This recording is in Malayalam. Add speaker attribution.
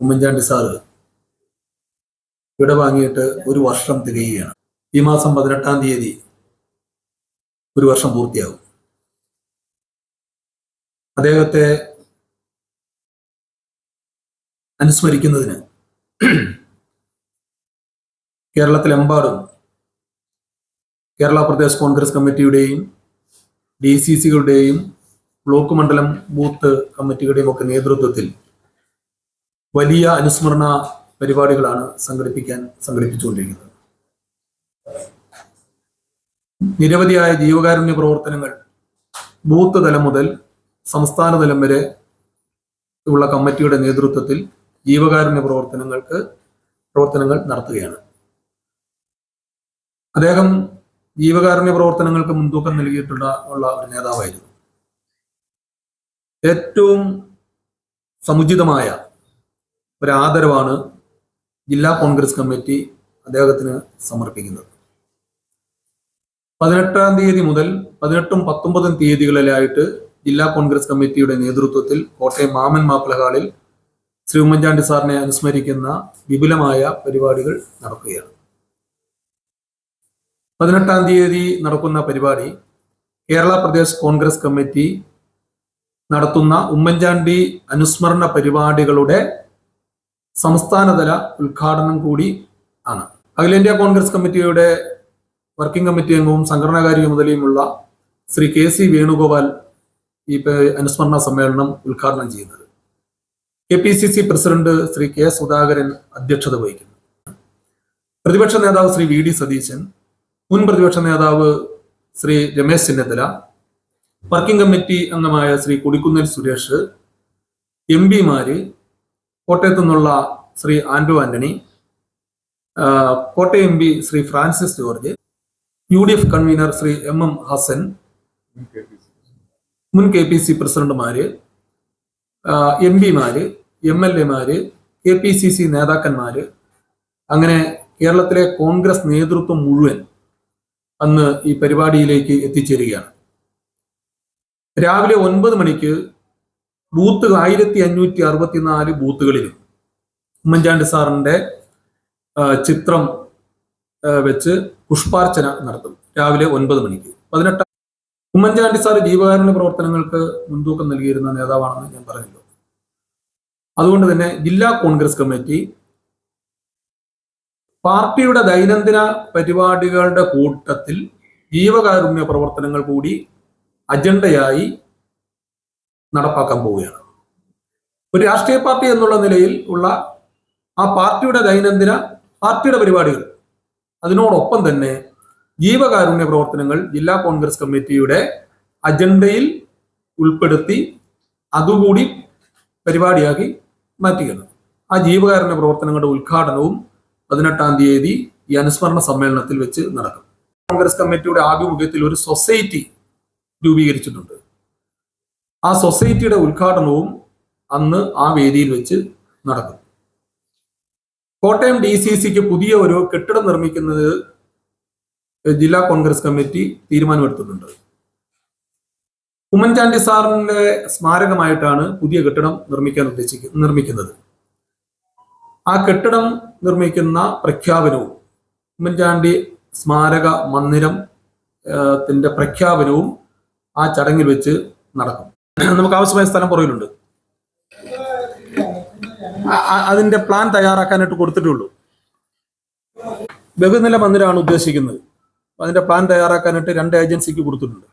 Speaker 1: ഉമ്മൻചാണ്ടി സാറ് വിട വാങ്ങിയിട്ട് ഒരു വർഷം തികയുകയാണ്. ഈ മാസം പതിനെട്ടാം തീയതി ഒരു വർഷം പൂർത്തിയാകും. അദ്ദേഹത്തെ അനുസ്മരിക്കുന്നതിന് കേരളത്തിലെമ്പാടും കേരള പ്രദേശ് കോൺഗ്രസ് കമ്മിറ്റിയുടെയും ഡി സി സികളുടെയും ബ്ലോക്ക് മണ്ഡലം ബൂത്ത് കമ്മിറ്റികളുടെയും ഒക്കെ നേതൃത്വത്തിൽ വലിയ അനുസ്മരണ പരിപാടികളാണ് സംഘടിപ്പിക്കാൻ സംഘടിപ്പിച്ചുകൊണ്ടിരിക്കുന്നത്. നിരവധിയായ ജീവകാരുണ്യ പ്രവർത്തനങ്ങൾ ബൂത്ത് തലം മുതൽ സംസ്ഥാന തലം വരെ ഉള്ള കമ്മിറ്റിയുടെ നേതൃത്വത്തിൽ ജീവകാരുണ്യ പ്രവർത്തനങ്ങൾക്ക് പ്രവർത്തനങ്ങൾ നടത്തുകയാണ്. അദ്ദേഹം ജീവകാരുണ്യ പ്രവർത്തനങ്ങൾക്ക് മുൻതൂക്കം നൽകിയിട്ടുള്ള ഉള്ള ഒരു നേതാവായിരുന്നു. ഏറ്റവും സമുചിതമായ ഒരു ആദരവാണ് ജില്ലാ കോൺഗ്രസ് കമ്മിറ്റി അദ്ദേഹത്തിന് സമർപ്പിക്കുന്നത്. പതിനെട്ടാം തീയതി മുതൽ പതിനെട്ടും പത്തൊമ്പതും തീയതികളിലായിട്ട് ജില്ലാ കോൺഗ്രസ് കമ്മിറ്റിയുടെ നേതൃത്വത്തിൽ കോട്ടയം മാമൻ മാപ്പിള ഹാളിൽ ശ്രീ ഉമ്മൻചാണ്ടി സാറിനെ അനുസ്മരിക്കുന്ന വിപുലമായ പരിപാടികൾ നടക്കുകയാണ്. പതിനെട്ടാം തീയതി നടക്കുന്ന പരിപാടി കേരള പ്രദേശ് കോൺഗ്രസ് കമ്മിറ്റി നടത്തുന്ന ഉമ്മൻചാണ്ടി അനുസ്മരണ പരിപാടികളുടെ സംസ്ഥാനതല ഉദ്ഘാടനം കൂടി ആണ്. അഖിലേന്ത്യാ കോൺഗ്രസ് കമ്മിറ്റിയുടെ വർക്കിംഗ് കമ്മിറ്റി അംഗവും സംഘടനാകാരി ചുമതലയുമുള്ള ശ്രീ കെ സി വേണുഗോപാൽ ഈ അനുസ്മരണ സമ്മേളനം ഉദ്ഘാടനം ചെയ്യുന്നത്. K P C C president Shri K Sudhakaran അധ്യക്ഷത വഹിക്കുന്നു. പ്രതിപക്ഷ നേതാവ് ശ്രീ വി ഡി സതീശൻ മുൻ പ്രതിപക്ഷ നേതാവ് ശ്രീ രമേശ് ചെന്നിത്തല വർക്കിംഗ് കമ്മിറ്റി അംഗമായ ശ്രീ കൊടിക്കുന്നിൽ സുരേഷ് എം പിമാര് കോട്ടയത്തു നിന്നുള്ള Shri Anto Antony Kottayam M P Shri Francis George U D F convenor Shri M M Hassan മുൻ കെ പി സി പ്രസിഡന്റുമാര് എം പിമാര് എം എൽ എമാര് കെ പി സി സി നേതാക്കന്മാര് അങ്ങനെ കേരളത്തിലെ കോൺഗ്രസ് നേതൃത്വം മുഴുവൻ അന്ന് ഈ പരിപാടിയിലേക്ക് എത്തിച്ചേരുകയാണ്. രാവിലെ ഒൻപത് മണിക്ക് ബൂത്ത് ആയിരത്തി അഞ്ഞൂറ്റി അറുപത്തിനാല് ബൂത്തുകളിലും ഉമ്മൻചാണ്ടി സാറിന്റെ ചിത്രം വെച്ച് പുഷ്പാർച്ചന നടത്തും. രാവിലെ ഒൻപത് മണിക്ക്. പതിനെട്ട് ഉമ്മൻചാണ്ടി സാർ ജീവകാരുണ്യ പ്രവർത്തനങ്ങൾക്ക് മുൻതൂക്കം നൽകിയിരുന്ന നേതാവാണെന്ന് ഞാൻ പറഞ്ഞല്ലോ അതുകൊണ്ട് തന്നെ ജില്ലാ കോൺഗ്രസ് കമ്മിറ്റി പാർട്ടിയുടെ ദൈനംദിന പരിപാടികളുടെ കൂട്ടത്തിൽ ജീവകാരുണ്യ പ്രവർത്തനങ്ങൾ കൂടി അജണ്ടയായി നടപ്പാക്കാൻ പോവുകയാണ്. ഒരു രാഷ്ട്രീയ പാർട്ടി എന്നുള്ള നിലയിൽ ഉള്ള ആ പാർട്ടിയുടെ ദൈനംദിന പാർട്ടിയുടെ പരിപാടികൾ അതിനോടൊപ്പം തന്നെ ജീവകാരുണ്യ പ്രവർത്തനങ്ങൾ ജില്ലാ കോൺഗ്രസ് കമ്മിറ്റിയുടെ അജണ്ടയിൽ ഉൾപ്പെടുത്തി അതുകൂടി പരിപാടിയാക്കി മാറ്റുകയാണ് ആ ജീവകാരുണ്യ പ്രവർത്തനങ്ങളുടെ ഉദ്ഘാടനവും പതിനെട്ടാം തീയതി ഈ അനുസ്മരണ സമ്മേളനത്തിൽ വെച്ച് നടക്കും. കോൺഗ്രസ് കമ്മിറ്റിയുടെ ആഭിമുഖ്യത്തിൽ ഒരു സൊസൈറ്റി രൂപീകരിച്ചിട്ടുണ്ട്. ആ സൊസൈറ്റിയുടെ ഉദ്ഘാടനവും അന്ന് ആ വേദിയിൽ വെച്ച് നടക്കും കോട്ടയം ഡി സി സിക്ക് പുതിയ ഒരു കെട്ടിടം നിർമ്മിക്കുന്നത് ജില്ലാ കോൺഗ്രസ് കമ്മിറ്റി തീരുമാനമെടുത്തിട്ടുണ്ട്. ഉമ്മൻചാണ്ടി സാറിന്റെ സ്മാരകമായിട്ടാണ് പുതിയ കെട്ടിടം നിർമ്മിക്കാൻ ഉദ്ദേശിക്ക നിർമ്മിക്കുന്നത്. ആ കെട്ടിടം നിർമ്മിക്കുന്ന പ്രഖ്യാപനവും ഉമ്മൻചാണ്ടി സ്മാരക മന്ദിരം പ്രഖ്യാപനവും ആ ചടങ്ങിൽ വെച്ച് നടക്കും. നമുക്ക് ആവശ്യമായ സ്ഥലം പുറകിലുണ്ട്. അതിന്റെ പ്ലാൻ തയ്യാറാക്കാനായിട്ട് കൊടുത്തിട്ടുള്ളൂ ബഹുനില മന്ദിരമാണ് ഉദ്ദേശിക്കുന്നത്. അതിന്റെ പ്ലാൻ തയ്യാറാക്കാനായിട്ട് രണ്ട് ഏജൻസിക്ക് കൊടുത്തിട്ടുണ്ട്.